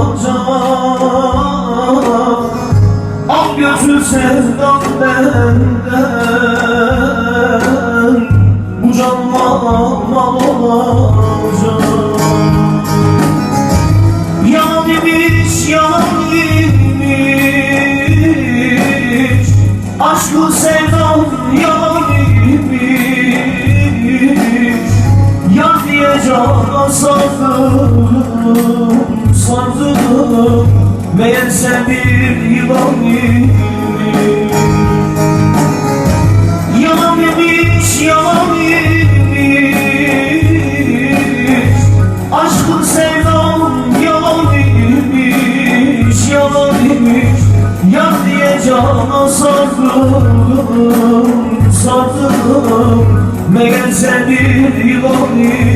olacak Al gözü sevdan benden. Bu can mal, mal olacak Yan imiş, yan imiş. Aşkı sevdan yan Yar diye can asafır Meğerse bir yılan Yalan imiş, yalan imiş Aşkın sevdam yalan imiş, yalan imiş Yar diye cana sardım, sardım Meğerse bir yılan imiş